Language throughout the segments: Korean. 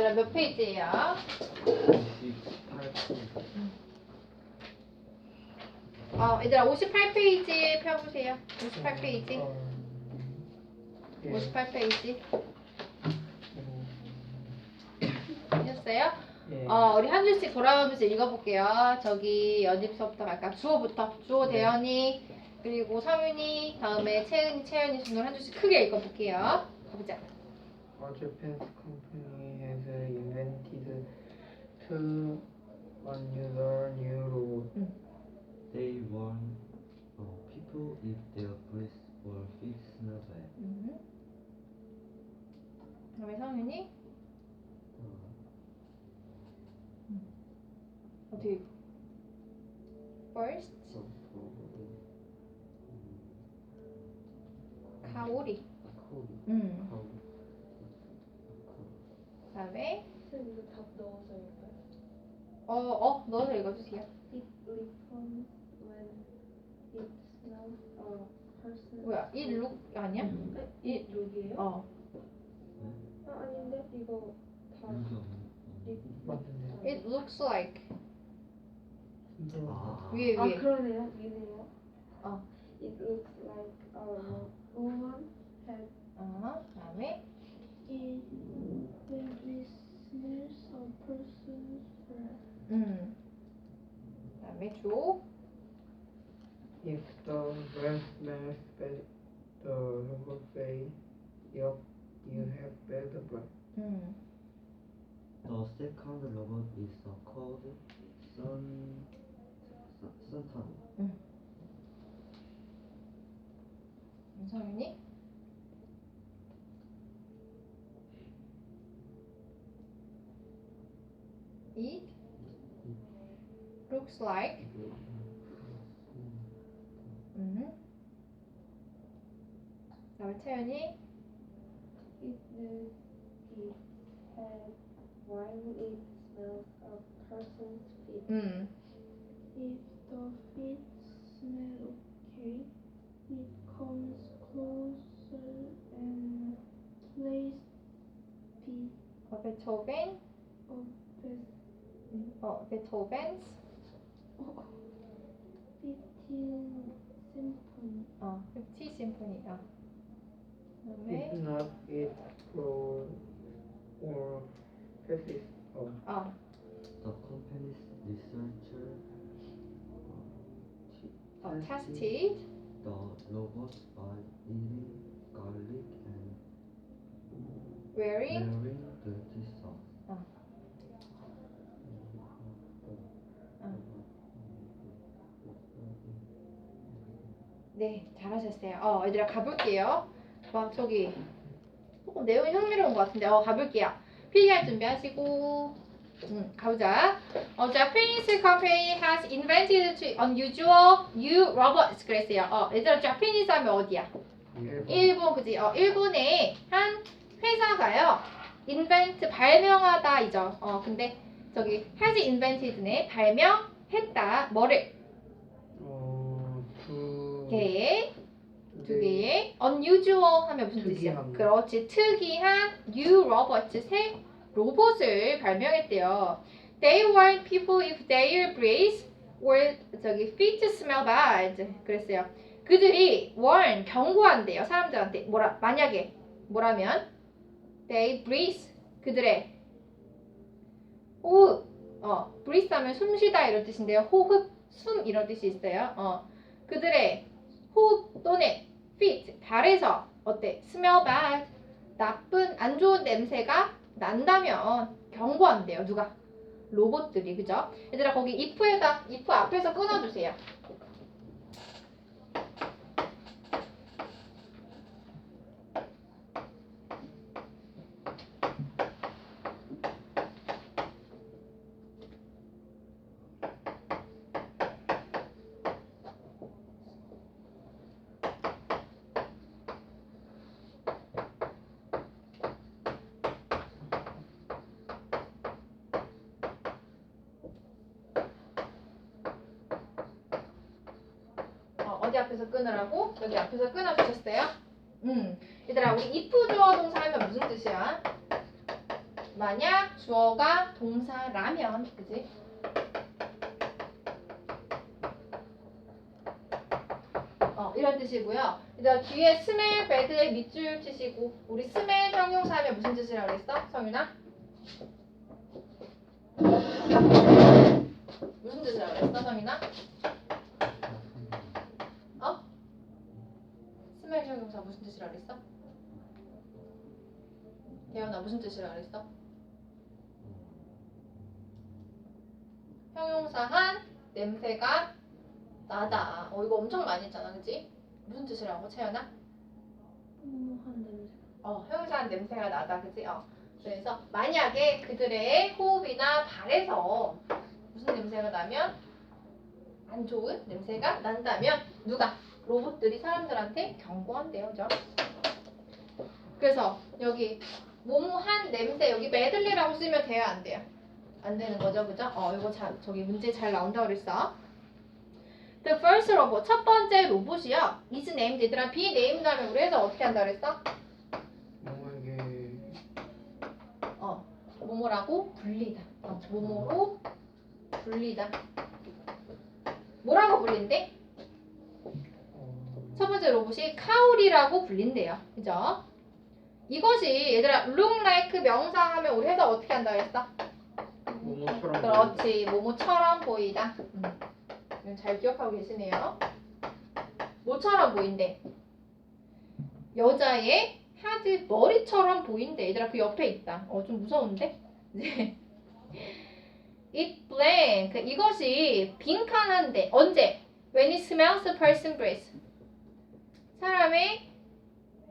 얘들아 몇 페이지예요? 28분. 어, 얘들아 58페이지 펴보세요. 58페이지. 예. 58페이지. 하셨어요? 예. 어, 우리 한 줄씩 돌아오면서 읽어볼게요. 저기 연집서부터 갈까? 주어부터. 주어 네. 대현이, 그리고 성윤이, 다음에 채은이, 채연이 순으로 한 줄씩 크게 읽어볼게요. 가보자. Company has invented two 어, 어, 넣어서 읽어주세요. It reforms when it smells a person. 뭐야? 이 룩 아니야? 네? 이 룩이에요? 어. 아 아닌데 이거 다? It looks like 아, 위에 아 위에. 그러네요. 이네요. 어. It looks like a woman had 어, 다음에 it when it smells a person's breath. 음. 다음에 조. If the breath smells bad, the robot say, Yup, you have bad breath. 음. the second robot is uh, called Sun Sun Suntan. 성윤이. It looks like 음. 다음에 채연이 It will be had while it smells a person's feet. 음. If the feet smell okay, it comes closer and places feet 어, 베토벤. of the 어, 베토벤스. Fitting symphony. 어, 티 심포니가. If 그다음에 not, it grows or passes on. 어, The company's researcher uh, 어, t- tested. the robots by eating garlic and wearing wearing dirty socks. 네, 잘하셨어요. 어, 얘들아 가볼게요. 와, 저기 조금 내용이 흥미로운 것 같은데, 어, 가볼게요. 필기할 준비하시고, 음, 가보자. 어, Japanese company has invented two unusual new robots. 그랬어요. 어, 얘들아, Japanese 하면 어디야? 일본, 그지? 어, 일본의 한 회사가요. invent, 발명하다이죠. 어, 근데 저기 has invented네, 발명했다. 뭐를? 어, 두 개의 두 네. 개의 unusual 하면 무슨 뜻이야? 특이한. 그렇지 특이한 new robot 새 로봇을 발명했대요. They warn people if their breath or 저기 feet smell bad. 그랬어요. 그들이 warn 경고한대요 사람들한테 뭐라 만약에 뭐라면 they breathe 그들의 호흡 어 breathe 하면 숨쉬다 이런 뜻인데요 호흡 숨 이런 뜻이 있어요 어 그들의 호흡 또는 feet 발에서 어때? smell bad 나쁜 안 좋은 냄새가 난다면 경고한대요 누가? 로봇들이 그죠? 얘들아 거기 if에다 if 앞에서 끊어주세요 어, 어디 앞에서 끊으라고? 여기 앞에서 끊어주셨어요? 음, 얘들아 우리 if 주어 동사 하면 무슨 뜻이야? 만약 주어가 동사라면 그지? 어 이런 뜻이고요. 이제 뒤에 smell bad의 밑줄 치시고 우리 smell 형용사 하면 무슨 뜻이라고 그랬어? 성윤아? 무슨 뜻이라고 그랬어 성윤아? 형용사 무슨 뜻이라고 그랬어? 대현아 무슨 뜻이라고 그랬어? 형용사한 냄새가 나다. 어 이거 엄청 많이 했잖아, 그치? 무슨 뜻이라고 채연아? 한 냄새. 어 형용사한 냄새가 나다, 그치? 어 그래서 만약에 그들의 호흡이나 발에서 무슨 냄새가 나면 안 좋은 냄새가 난다면 누가 로봇들이 사람들한테 경고한대요? 그래서 여기 모모한 냄새 여기 메들리라고 쓰면 돼요, 안 돼요? 안 되는 거죠, 그죠? 어, 이거 자, 저기 문제 잘 나온다고 그랬어. The first robot, 첫 번째 로봇이요. is named, 얘들아, be named 하면 우리 해서 어떻게 한다 그랬어? 뭐에게 어, 모모라고 불리다. 어, 모모로 불리다. 뭐라고 불린대? 번째 로봇이 카울이라고 불린대요. 그죠? 이것이 얘들아 look like 명사 하면 우리 해서 어떻게 한다 그랬어? 뭐뭐처럼 그렇지 모모처럼 보이다. 음. 잘 기억하고 계시네요. 뭐처럼 보인대? 여자의 헤드 머리처럼 보인대. 얘들아 그 옆에 있다. 어 좀 무서운데? 네. It blank 이것이 빈칸한데 언제? When it smells a person breath 사람의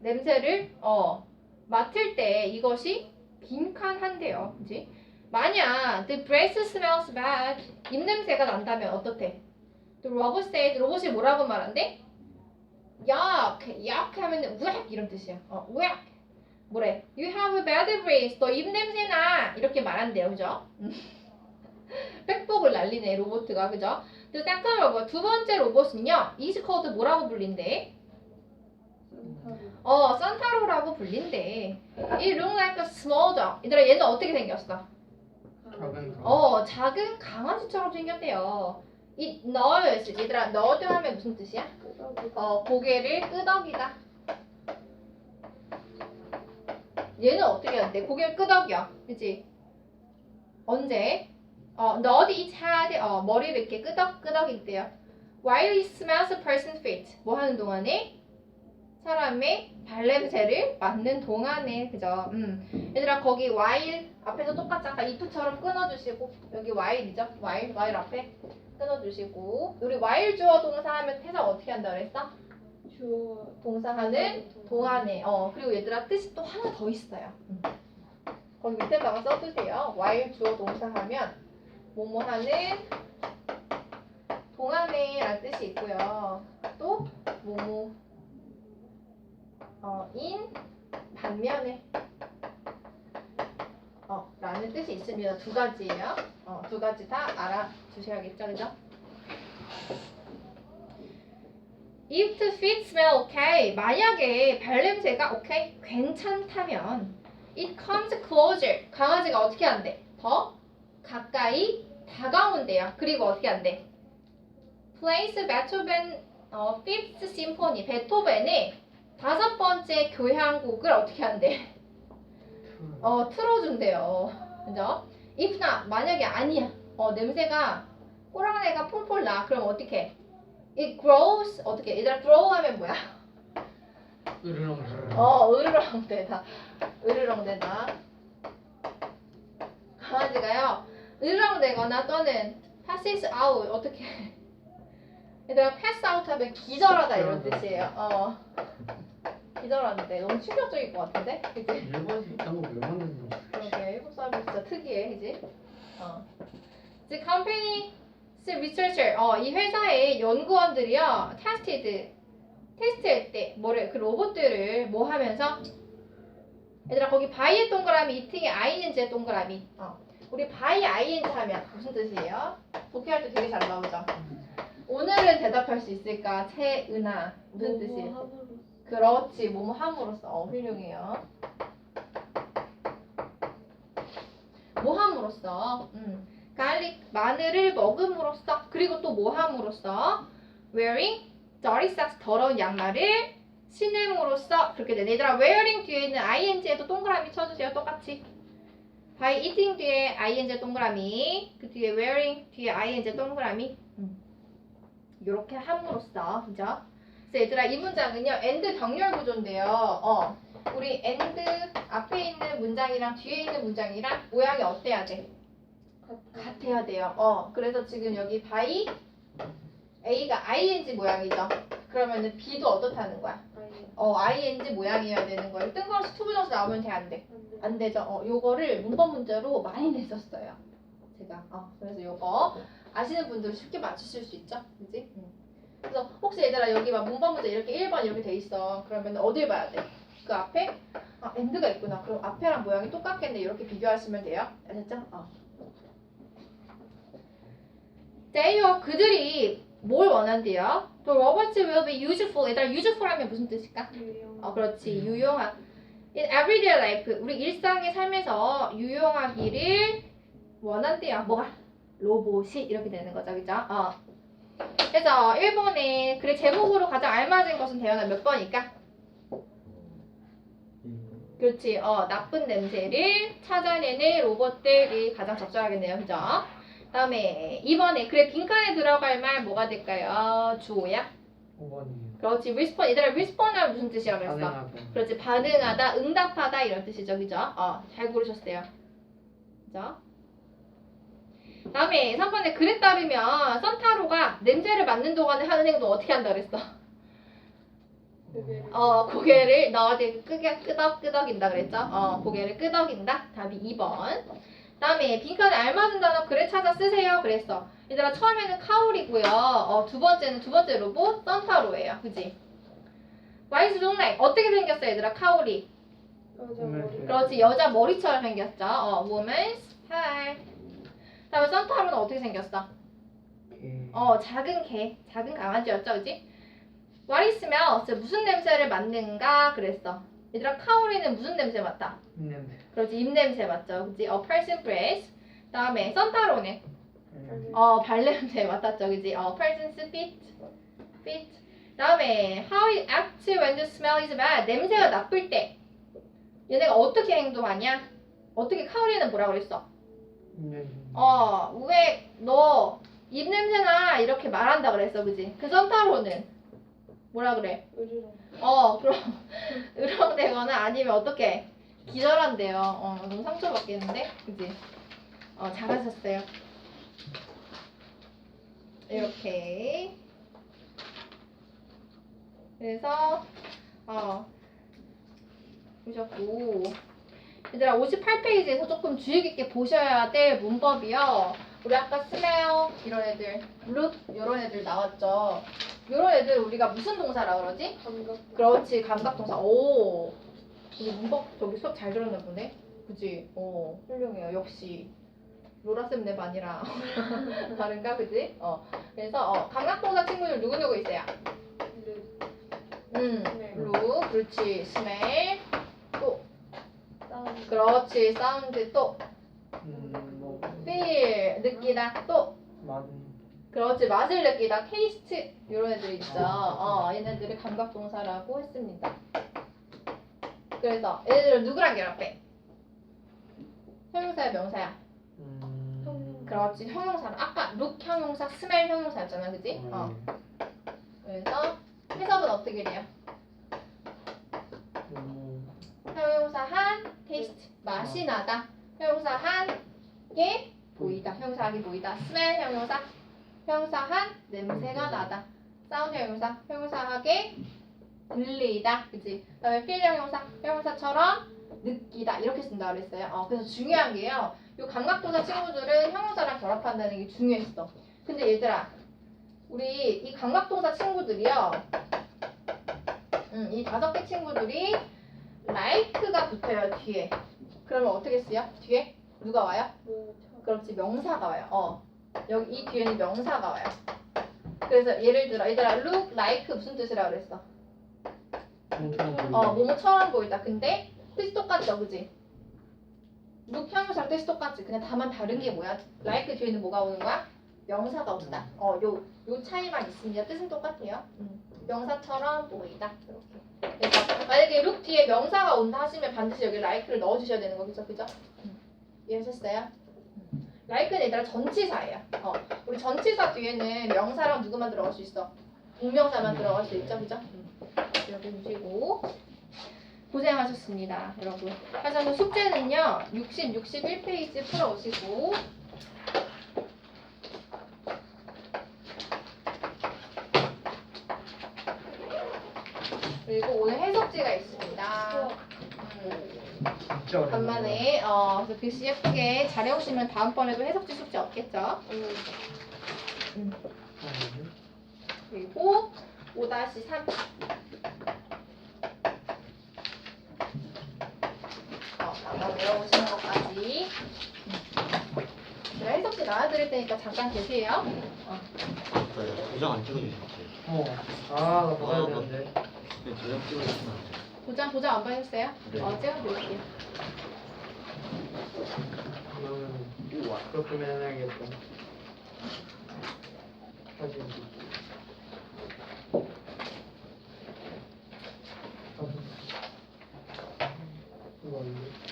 냄새를 어 맡을 때 이것이 빈칸한데요. 그지? 만약 the breath smells bad 입 냄새가 난다면 어떻대? The robot said 로봇이 뭐라고 말한대? yuck yuck 하면 우악 이런 뜻이야. 어 우악 뭐래? You have a bad breath 너 입 냄새 나 이렇게 말한대요. 그죠? 백복을 날리네 로봇가 그죠? The second robot 두 번째 로봇은요 is called 뭐라고 불린대? 어 산타로라고 불린대. It look like a small dog. 얘들아 얘는 어떻게 생겼어? 작은 거 어, 작은 강아지처럼 생겼대요. 이 nose, 얘들아, nose 하면 무슨 뜻이야? 어, 고개를 끄덕이다. 얘는 어떻게 하는데? 고개를 끄덕여. 그치? 언제? 어, nod its head, 어, 머리를 이렇게 끄덕, 끄덕이대요. While it smells a person's feet. 뭐 하는 동안에? 사람의 발냄새를 맡는 동안에, 그죠? 음. 얘들아, 거기 while 앞에서 똑같이 아까 if처럼 끊어주시고, 여기 while이죠? while, while 앞에 끊어주시고, 우리 while 주어 동사 하면 해석 어떻게 한다 그랬어? 주어. 동사하는 동안에 어 그리고 얘들아 뜻이 또 하나 더 있어요. 음. 거기 밑에다가 써주세요. while 주어 동사하면 뭐뭐 하는 동안에라는 뜻이 있고요. 또 뭐뭐 어 인 반면에 어 라는 뜻이 있습니다. 두 가지예요. 어 두 가지 다 알아주셔야겠죠, 그죠? If the feet smell okay, 만약에 발냄새가 okay, 괜찮다면 it comes closer. 강아지가 어떻게 한대? 더 가까이 다가온대요. 그리고 어떻게 한대? Plays 베토벤 어, Fifth Symphony, 베토벤의 다섯 번째 교향곡을 어떻게 한대? 어, 틀어준대요. 그죠? If not, 만약에 아니야. 어, 냄새가 꼬랑내가 폴폴 나. 그럼 어떻게? It grows 어떻게? 얘들아 grow 하면 뭐야? 으르렁 어 으르렁 대다. 으르렁 대다. 강아지가요 으르렁 대거나 또는 passes out 어떻게? 얘들아 pass out 하면 기절하다 이런 뜻이에요. 어 기절하는데 너무 충격적일 것 같은데, 그지? 일본에서 거왜 만드는 거야 그러게 일본 사람이 진짜 특이해, 그지? 어. The researcher, 어, 이 회사의 연구원들이요, tested, 테스트할 때 뭐래, 그 로봇들을 뭐 하면서? 얘들아 거기 바이의 동그라미, 이팅의 ing의 동그라미. 어. 우리 바이 ing 하면 무슨 뜻이에요? 독해할 때 되게 잘 나오죠. 오늘은 대답할 수 있을까, 채은아? 무슨 뜻이에요? 함으로. 그렇지, 뭐뭐 함으로써 어, 훌륭해요. 함으로써 음. garlic 마늘을 먹음으로써 그리고 또뭐 함으로써 wearing dirty socks 더러운 양말을 신음으로써 그렇게 되네 얘들아 wearing 뒤에 있는 ing에도 동그라미 쳐주세요 똑같이 by eating 뒤에 ing 동그라미 그 뒤에 wearing 뒤에 ing 동그라미 음. 이렇게 함으로써 그죠? 그래서 얘들아 이 문장은요 and 병렬 구조인데요 어 우리 and 앞에 있는 문장이랑 뒤에 있는 문장이랑 모양이 어때야 돼? 같아야 돼요. 어, 그래서 지금 여기 by A가 ing 모양이죠. 그러면은 B도 어떻다는 거야? 어, ing 모양이어야 되는 거예요. 뜬금없이 투부정수 나오면 돼, 안 돼? 안 되죠. 어, 요거를 문법 문제로 많이 냈었어요. 제가. 어, 그래서 요거 아시는 분들은 쉽게 맞추실 수 있죠? 그지? 응. 그래서 혹시 얘들아 여기 막 문법 문제 이렇게 1번 이렇게 돼 있어. 그러면 어딜 봐야 돼? 그 앞에? 아, 엔드가 있구나. 그럼 앞에랑 모양이 똑같겠네. 이렇게 비교하시면 돼요. 아셨죠? 어. 제이어 그들이 뭘 원한대요? The robots will be useful. 얘들아 useful 하면 무슨 뜻일까? 어, 그렇지. 유용한. In everyday life. 우리 일상의 삶에서 유용하기를 원한대요. 뭐가? 로봇이 이렇게 되는 거죠. 그죠? 어. 그래서 1번에 그래 제목으로 가장 알맞은 것은 대현아 몇 번일까? 그렇지. 어, 나쁜 냄새를 찾아내는 로봇들이 가장 적절하겠네요. 그죠? 다음에 2번에 그래 빈칸에 들어갈 말 뭐가 될까요? 주어야? 5번이요. 그렇지. respond. 얘들아 respond은 무슨 뜻이라고 그랬어? 가능하다. 그렇지. 반응하다, 응답하다 이런 뜻이죠. 그죠? 어, 잘 고르셨어요. 그죠? 다음에 3번에 글에 따르면 선타로가 냄새를 맡는 동안에 하는 행동 어떻게 한다 그랬어? 어, 고개를 너한테 끄게 끄덕끄덕인다 그랬죠? 어, 고개를 끄덕인다. 답이 2번. 다음에 빈칸에 알맞은 단어 글에 찾아 쓰세요. 그랬어. 얘들아 처음에는 카울이고요. 어, 두 번째는 두 번째 로봇 선타로예요. 그지? 와이즈 동네 어떻게 생겼어 얘들아 카울이? 그렇지 여자 머리처럼 생겼죠. 어, woman's 팔. 다음에 선타로는 어떻게 생겼어? 개. 어, 작은 개, 작은 강아지였죠, 그지? Smell? 무슨 냄새를 맡는가? 그랬어. 얘들아, 카오리는 무슨 냄새 맡아? 냄새. 그렇지, 입 냄새 맡죠, 그지? 어, person breath. 다음에 선타로는 냄새. 어, 발 냄새 맡았죠, 그지? 어, person's feet, feet. 다음에 how it acts when the smell is bad. 냄새가 나쁠 때 얘네가 어떻게 행동하냐? 어떻게 카오리는 뭐라 그랬어? 냄새. 어, 왜너 입냄새나 이렇게 말한다 그랬어, 그지? 그 선타로는 뭐라 그래? 어, 그럼 으렁대거나 아니면 어떻게 기절한대요. 어, 너무 상처받겠는데, 그지? 어, 잘하셨어요. 이렇게. 그래서 어 보셨고 얘들아 58페이지에서 조금 주의 깊게 보셔야 될 문법이요. 우리 아까 smell 이런 애들, look 이런 애들 나왔죠. 이런 애들 우리가 무슨 동사라 그러지? 그렇지 감각 동사. 오 우리 문법 저기 수업 잘 들었나 보네. 그지? 오 훌륭해요. 역시 로라쌤 랩 아니라 다른가 그지? 어 그래서 어, 감각 동사 친구들 누구 누구 있어요? 음, 루, 그렇지. 또 그렇지. 사운드 또 음, 뭐. feel 느끼다 또. 그렇지 맛을 느끼다 taste 이런 애들 있죠. 어 얘네들이 감각 동사라고 했습니다. 그래서 얘네들은 누구랑 결합해? 형용사야 명사야? 음. 그렇지 형용사로 아까 look 형용사, smell 형용사였잖아, 그지? 어 그래서 해석은 어떻게 돼요? 음. 형용사 한 taste 맛이 나다. 형용사 한게 보이다. 형용사 한게 보이다. smell 형용사 형용사 한 냄새가 나다. sound 형용사 형용사 하게 들리다. 그치? 그 다음에 feel 형용사 형용사처럼 느끼다 이렇게 쓴다 그랬어요. 어, 그래서 중요한 게요. 요 감각도사 친구들은 형용사랑 결합한다는 게 중요했어. 근데 얘들아, 우리 이 감각동사 친구들이요. 음, 이 다섯 개 친구들이 like가 붙어요 뒤에. 그러면 어떻게 쓰여? 뒤에 누가 와요? 그렇지 명사가 와요. 어 여기 이 뒤에는 명사가 와요. 그래서 예를 들어 얘들아 look like 무슨 뜻이라 그랬어? 어 뭐뭐처럼 보이다. 근데 뜻이 똑같죠, 그지? 묵형용사랑 뜻이 똑같지. 그냥 다만 다른 게 뭐야? like 뒤에는 뭐가 오는 거야? 명사가 온다. 어, 요, 요 차이만 있습니다. 뜻은 똑같아요. 음. 명사처럼 보이다. 이렇게. 그래서 만약에 look 뒤에 명사가 온다 하시면 반드시 여기 like를 넣어주셔야 되는 거겠죠, 그죠? 음. 이해하셨어요? 음. like는 얘들아 전치사예요. 어, 우리 전치사 뒤에는 명사랑 누구만 들어갈 수 있어? 동명사만 들어갈 수 있죠, 그죠? 음. 이렇게 보시고 고생하셨습니다, 여러분. 하자면 숙제는요, 60, 61페이지 풀어오시고 그리고 오늘 해석지가 있습니다. 음, 진짜. 간만에 어, 그래서 글씨 예쁘게 잘 해오시면 다음번에도 해석지 숙제 없겠죠? 음. 그리고 5-3 어, 방금 외워오시는 것까지 음. 제가 해석지 나와드릴 테니까 잠깐 계세요. 도장 안 찍어주셨지? 어. 아, 나 받아야 아, 되는데. 네, 도장 찍어주시면 안 돼요. 도장 도장 안 받으셨어요? 네. 어, 찍어드릴게요. 그러면 우와. 그렇게 해야겠다. 사진. 이거 언제? 어,